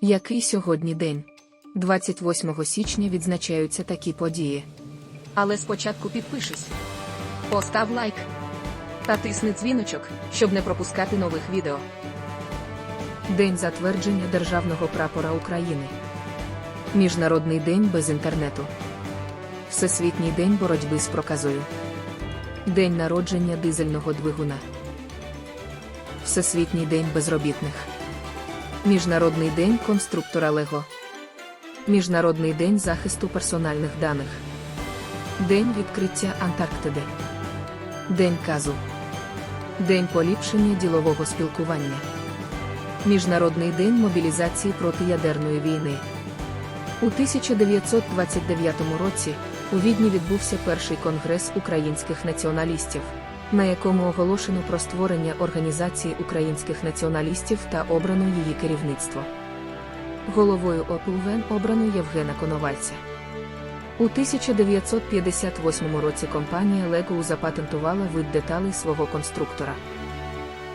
Який сьогодні день? 28 січня відзначаються такі події. Але спочатку підпишись. Постав лайк. Та тисни дзвіночок, щоб не пропускати нових відео. День затвердження Державного прапора України. Міжнародний день без інтернету. Всесвітній день боротьби з проказою. День народження дизельного двигуна. Всесвітній день безробітних. Міжнародний день конструктора Лего. Міжнародний день захисту персональних даних. День відкриття Антарктиди. День казу. День поліпшення ділового спілкування. Міжнародний день мобілізації проти ядерної війни. У 1929 році у Відні відбувся перший конгрес українських націоналістів, на якому оголошено про створення організації українських націоналістів та обрано її керівництво. Головою ОПУВЕН обрано Євгена Коновальця. У 1958 році компанія Lego запатентувала вид деталей свого конструктора.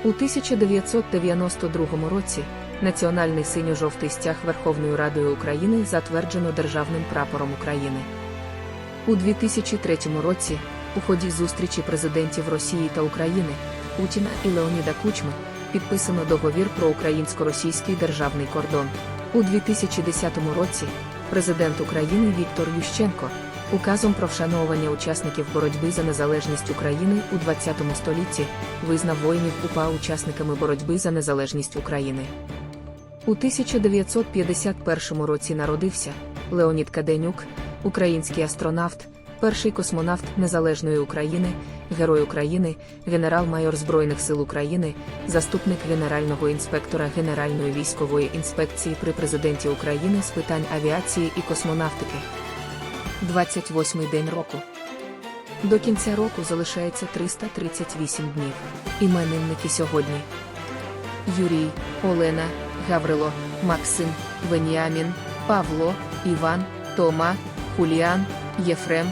У 1992 році національний синьо-жовтий стяг Верховною Радою України затверджено Державним прапором України. У 2003 році, у ході зустрічі президентів Росії та України, Путіна і Леоніда Кучми, підписано договір про українсько-російський державний кордон. У 2010 році президент України Віктор Ющенко указом про вшановування учасників боротьби за незалежність України у 20 столітті визнав воїнів УПА учасниками боротьби за незалежність України. У 1951 році народився Леонід Каденюк, український астронавт, перший космонавт Незалежної України, Герой України, генерал-майор Збройних сил України, заступник генерального інспектора Генеральної військової інспекції при президенті України з питань авіації і космонавтики. 28-й день року. До кінця року залишається 338 днів. Іменинники сьогодні. Юрій, Олена, Гаврило, Максим, Веніамін, Павло, Іван, Тома, Хуліан, Єфрем,